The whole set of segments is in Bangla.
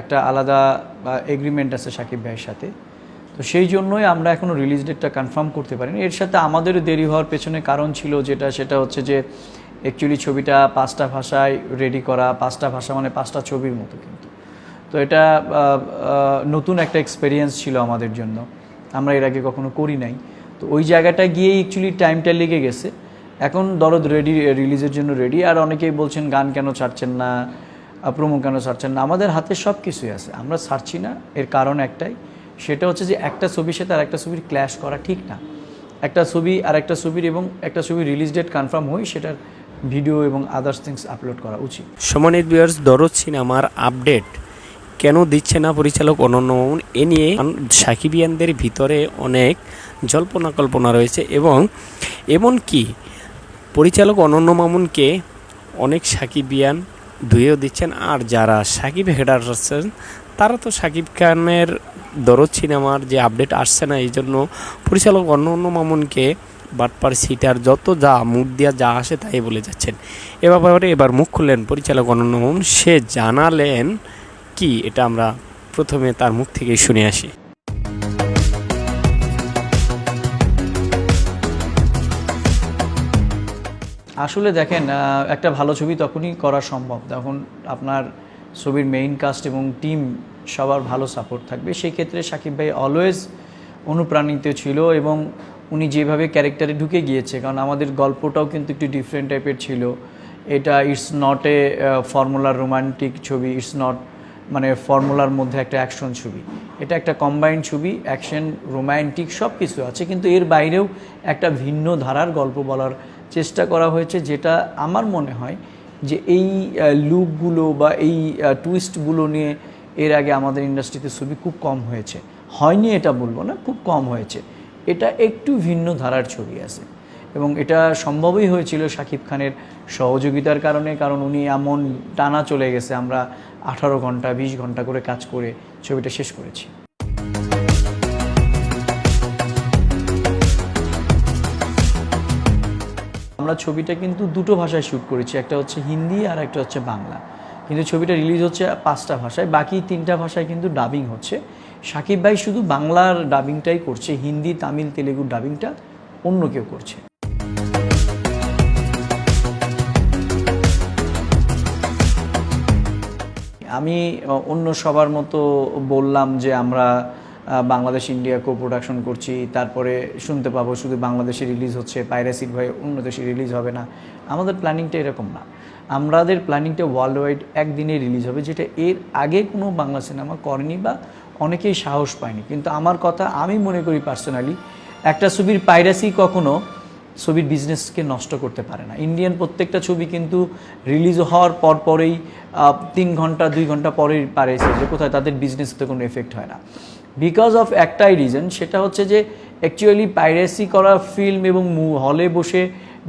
একটা আলাদা এগ্রিমেন্ট আছে সাকিব ভাইয়ের সাথে। তো সেই জন্যই আমরা এখনও রিলিজ ডেটটা কনফার্ম করতে পারিনি। এর সাথে আমাদের দেরি হওয়ার পেছনে কারণ ছিল যেটা, সেটা হচ্ছে যে অ্যাকচুয়ালি ছবিটা পাঁচটা ভাষায় রেডি করা, পাঁচটা ভাষা মানে পাঁচটা ছবির মতো কিন্তু। তো এটা নতুন একটা এক্সপেরিয়েন্স ছিল আমাদের জন্য। আমরা এর আগে কখনো করি নাই। তো ওই জায়গাটা গিয়েই অ্যাকচুয়ালি টাইমটা লেগে গেছে। এখন দরদ রেডি রিলিজের জন্য রেডি আর অনেকেই বলছেন, গান কেন ছাড়ছেন না? প্রোমো কেন ছাড়ছেন না। আমাদের হাতে সব কিছুই আছে। আমরা ছাড়ছি না। এর কারণ একটাই। সেটা হচ্ছে যে একটা ছবির সাথে আর একটা ছবির ক্ল্যাশ করা ঠিক না। একটা ছবি আর একটা ছবির এবং একটা ছবির রিলিজ ডেট কনফার্ম হই, সেটার ভিডিও এবং আদার্স থিংস আপলোড করা উচিত। সমানিত ভিউয়ার্স দরদ সিনেমার আপডেট কেন দিচ্ছে না পরিচালক অনন্য মামুন? এ নিয়ে সাকিবিয়ানদের ভিতরে অনেক জল্পনা কল্পনা রয়েছে এবং এমনকি পরিচালক অনন্য মামুনকে অনেক সাকিবিয়ান ধুয়েও দিচ্ছেন। আর যারা সাকিব হেডার আছেন, তারা তো সাকিব খানের দরদ সিনেমার যে আপডেট আসছে না এই জন্য পরিচালক অন্য অন্য মামুনকে বাটপার সিটার যত যা মুখ দিয়া যা আসে তাই বলে যাচ্ছেন। এ ব্যাপারে এবার মুখ খুললেন পরিচালক অনন্য মামুন। সে জানালেন কি, এটা আমরা প্রথমে তার মুখ থেকেই শুনে আসি। আসলে দেখেন একটা ভালো ছবি তখনই করা সম্ভব। তখন আপনার ছবির মেইন কাস্ট এবং টিম সবার ভালো সাপোর্ট থাকবে, সেই ক্ষেত্রে সাকিব ভাই অলওয়েজ অনুপ্রাণিত ছিল এবং উনি যেভাবে ক্যারেক্টারে ঢুকে গিয়েছে, কারণ আমাদের গল্পটাও কিন্তু একটু ডিফারেন্ট টাইপের ছিল। এটা ইটস নট এ ফর্মুলার রোমান্টিক ছবি ইটস নট মানে ফর্মুলার মধ্যে একটা অ্যাকশন ছবি। এটা একটা কম্বাইন্ড ছবি অ্যাকশন রোম্যান্টিক সব কিছু আছে, কিন্তু এর বাইরেও একটা ভিন্ন ধারার গল্প বলার চেষ্টা করা হয়েছে যেটা আমার মনে হয় যে এই লুকগুলো বা এই টুইস্টগুলো নিয়ে এর আগে আমাদের ইন্ডাস্ট্রিতে ছবি খুব কম হয়েছে। হয়নি এটা বলব না, খুব কম হয়েছে। এটা একটু ভিন্ন ধারার ছবি আছে। এবং এটা সম্ভবই হয়েছিল শাকিব খানের সহযোগিতার কারণে, কারণ উনি এমন টানা চলে গেছে, আমরা আঠারো ঘণ্টা, বিশ ঘণ্টা করে কাজ করে ছবিটা শেষ করেছি। আমরা ছবিটা কিন্তু দুটো ভাষায় শ্যুট করেছি, একটা হচ্ছে হিন্দি আর একটা হচ্ছে বাংলা। কিন্তু ছবিটা রিলিজ হচ্ছে পাঁচটা ভাষায়, বাকি তিনটা ভাষায় কিন্তু ডাবিং হচ্ছে। সাকিব ভাই শুধু বাংলার ডাবিংটাই করছে, হিন্দি, তামিল তেলেগুর ডাবিংটা অন্য কেউ করছে। আমি অন্য সবার মতো বললাম যে আমরা বাংলাদেশ, ইন্ডিয়া কো প্রোডাকশন করছি। তারপরে শুনতে পাবো, শুধু বাংলাদেশে রিলিজ হচ্ছে পাইরাসির ভয়ে অন্য দেশে রিলিজ হবে না। আমাদের প্ল্যানিংটা এরকম না। আমাদের প্ল্যানিংটা ওয়ার্ল্ড ওয়াইড একদিনে রিলিজ হবে, যেটা এর আগে কোনো বাংলা সিনেমা করেনি বা অনেকেই সাহস পায়নি। কিন্তু আমার কথা আমি মনে করি পার্সোনালি একটা ছবির পাইরাসি কখনো ছবির বিজনেসকে নষ্ট করতে পারে না। ইন্ডিয়ান প্রত্যেকটা ছবি কিন্তু রিলিজ হওয়ার পর পরেই তিন ঘণ্টা, দুই ঘণ্টা পরেই পারে যে কোথায় তাদের বিজনেসতে কোনো এফেক্ট হয় না। বিকজ অফ একটাই রিজন সেটা হচ্ছে যে অ্যাকচুয়ালি পাইরেসি করা ফিল্ম এবং হলে বসে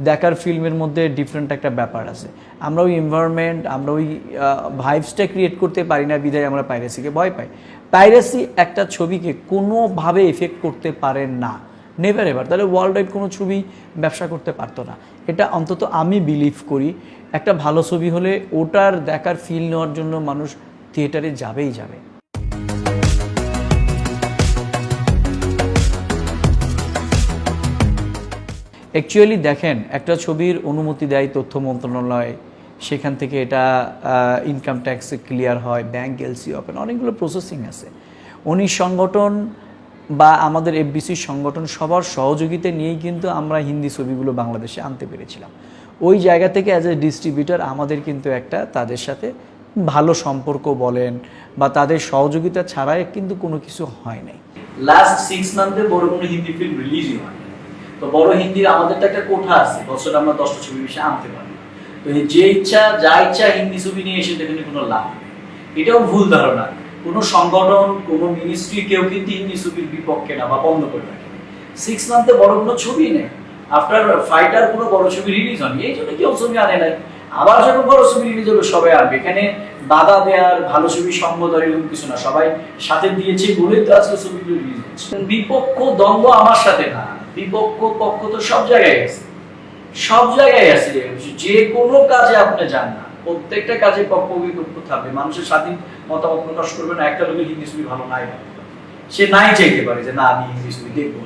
দেখার ফিল্মের মধ্যে ডিফারেন্ট একটা ব্যাপার আছে। আমরা ওই এনভায়রনমেন্ট আমরা ওই ভাইবসটা ক্রিয়েট করতে পারি না বিধায় আমরা পাইরেসিকে ভয় পাই। পাইরেসি একটা ছবিকে কোনোভাবে এফেক্ট করতে পারে না। নেভার এভার তাহলে ওয়ার্ল্ড ওয়াইড কোনো ছবি ব্যবসা করতে পারতো না। এটা অন্তত আমি বিলিভ করি। একটা ভালো ছবি হলে ওটার দেখার ফিল নেওয়ার জন্য মানুষ থিয়েটারে যাবেই যাবে। অ্যাকচুয়ালি দেখেন, একটা ছবির অনুমতি দেয় তথ্য মন্ত্রণালয়, সেখান থেকে এটা ইনকাম ট্যাক্স ক্লিয়ার হয় ব্যাংক এলসি ওপেন অনেকগুলো প্রসেসিং আছে। উনি সংগঠন বা আমাদের এফবিসির সংগঠন সবার সহযোগিতা নিয়েই কিন্তু আমরা হিন্দি ছবিগুলো বাংলাদেশে আনতে পেরেছিলাম। ওই জায়গা থেকে অ্যাজ এ ডিস্ট্রিবিউটর আমাদের কিন্তু একটা তাদের সাথে ভালো সম্পর্ক বলেন বা তাদের সহযোগিতা ছাড়াই কিন্তু কোনো কিছু হয় নাই। লাস্ট সিক্স মান্থে বড় কোনো হিন্দি ফিল্ম রিলিজই হয় তো বড় হিন্দির আমাদের তো একটা কোঠা আছে, বছরে আমরা দশটা ছবি বেশি আনতে পারি। তো যে ইচ্ছা, যা ইচ্ছা হিন্দি ছবি নিয়ে এসে দেখেন কোনো লাভ এটাও ভুল ধারণা। কোনো সংগঠন, কোনো মিনিস্ট্রি কেউ কিন্তু হিন্দি ছবির বিপক্ষে না বা বন্ধ করে রাখে। সিক্স মান্থে বড় কোনো ছবি নেই। আফটার ফাইটার কোনো বড় ছবি রিলিজ হয়নি। এই জন্য কেউ ছবি আনে নাই। আবার যখন বড় ছবি রিলিজ হবে, সবাই আনবে। এখানে বাধা দেওয়ার, ভালো ছবি সঙ্গ দেওয়ার এরকম কিছু না। সবাই সাথে দিয়েছে বলেই তো আজকে ছবিগুলো রিলিজ হচ্ছে। বিপক্ষ দ্বন্দ্ব আমার সাথে না। বিপক্ষ পক্ষ তো সব জায়গায় আছে। সব জায়গায় আছে। যে কোনো কাজে আপনি যান না। প্রত্যেকটা কাজে পক্ষ বিপক্ষ থাকবে। মানুষের স্বাধীন মতামত প্রকাশ করবে না। একটা লোকের হিন্দি ছবি ভালো নাই। সে নাই চাইতে পারে যে, না, আমি হিন্দি ছবি দেখব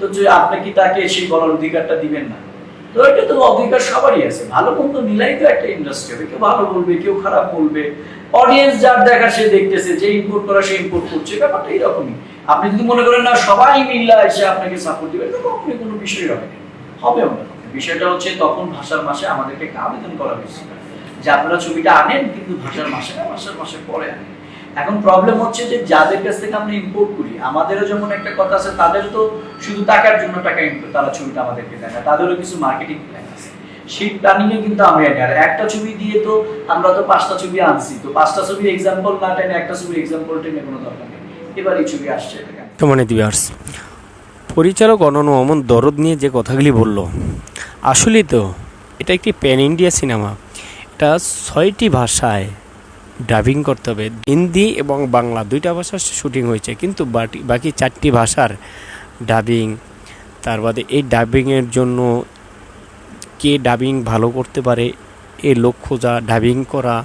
তো যে আপনি কি তাকে সেই বলার অধিকারটা দিবেন না? তো এটা তো অধিকার সবারই আছে। ভালো মন্দ মিলাই তো একটা ইন্ডাস্ট্রি হবে। কেউ ভালো বলবে, কেউ খারাপ বলবে। অডিয়েন্স যার দেখা সে দেখতেছে, যে ইম্পোর্ট করা সে ইম্পোর্ট করছে, ব্যাপারটা এরকমই। আপনি যদি মনে করেন না, সবাই মিল্লা এসে আপনাকে সাপোর্ট দিবে তো কখনোই কোনো বিষয় হবে না। না। বিষয়টা হচ্ছে তখন ভাষার মাসে আমাদেরকে একটা আবেদন করা হয়েছিল যে আপনারা ছবিটা আনেন, কিন্তু ভাষার মাসে না, ভাষার মাসে পরে আনেন। এখন প্রবলেম হচ্ছে যে যাদের কাছ থেকে আমরা ইম্পোর্ট করি, আমাদেরও যেমন একটা কথা আছে, তাদের তো শুধু টাকার জন্য টাকা ইনপুট তারা ছবিটা আমাদেরকে দেয় না, তাদেরও কিছু মার্কেটিং প্ল্যান আছে। সেই প্ল্যানিং এ কিন্তু আমরা আনি আর একটা ছবি দিয়ে তো আমরা তো পাঁচটা ছবি আনছি, তো পাঁচটা ছবি এক্সাম্পল না টেনে একটা ছবি এক্সাম্পল টেনে কোনো দরকার নেই। এবার এই ছবি আসছে এটা? মানে দিবার্স পরিচালক অনন্য অমন দরদ নিয়ে যে কথাগুলি বলল, আসলেই তো এটা একটি প্যান ইন্ডিয়া সিনেমা এটা ছয়টি ভাষায় ডাবিং করতে হবে, হিন্দি এবং বাংলা, দুইটা ভাষার শুটিং হয়েছে, কিন্তু বাকি চারটি ভাষার ডাবিং তার বাদে এই ডাবিংয়ের জন্য কে ডাবিং ভালো করতে পারে? এ লক্ষ্য খোঁজা ডাবিং করা,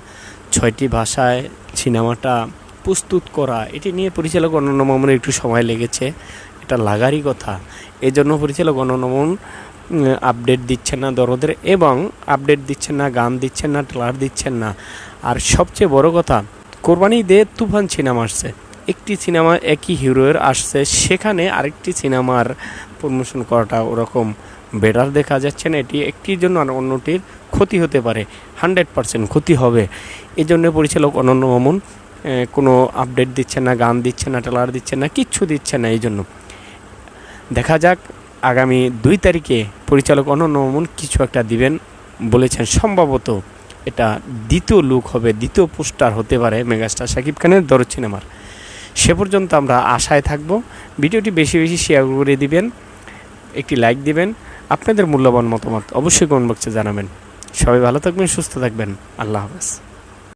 ছয়টি ভাষায় সিনেমাটা প্রস্তুত করা, এটি নিয়ে পরিচালক অনন্য মামুনের একটু সময় লেগেছে, এটা লাগারই কথা। এই জন্য পরিচালক অনন্য আপডেট দিচ্ছেন না দরদের এবং আপডেট দিচ্ছেন না, গান দিচ্ছেন না ট্রেলার দিচ্ছেন না। আর সবচেয়ে বড় কথা, কোরবানি দে তুফান সিনেমা আসছে। একটি সিনেমা একই হিরোয়ের আসছে। সেখানে আরেকটি সিনেমার প্রমোশন করাটা ওরকম বেটার দেখা যাচ্ছে না। এটি একটির জন্য আর অন্যটির ক্ষতি হতে পারে। হান্ড্রেড পার্সেন্ট ক্ষতি হবে। এই জন্য পরিচালক অনন্য মামুন কোনো আপডেট দিচ্ছে না, গান দিচ্ছে না, ট্রেলার দিচ্ছেন না, কিচ্ছু দিচ্ছে না এই জন্য দেখা যাক আগামী দুই তারিখে পরিচালক অনন্য মামুন কিছু একটা দিবেন বলেছেন। সম্ভবত এটা দ্বিতীয় লুক হবে, দ্বিতীয় পোস্টার হতে পারে মেগাস্টার শাকিব খানের দরদ সিনেমার। সে পর্যন্ত আমরা আশায় থাকব। ভিডিওটি বেশি বেশি শেয়ার করে দিবেন, একটি লাইক দিবেন, আপনাদের মূল্যবান মতামত অবশ্যই কমেন্ট বক্সে জানাবেন। সবাই ভালো থাকবেন, সুস্থ থাকবেন। আল্লাহ হাফেজ।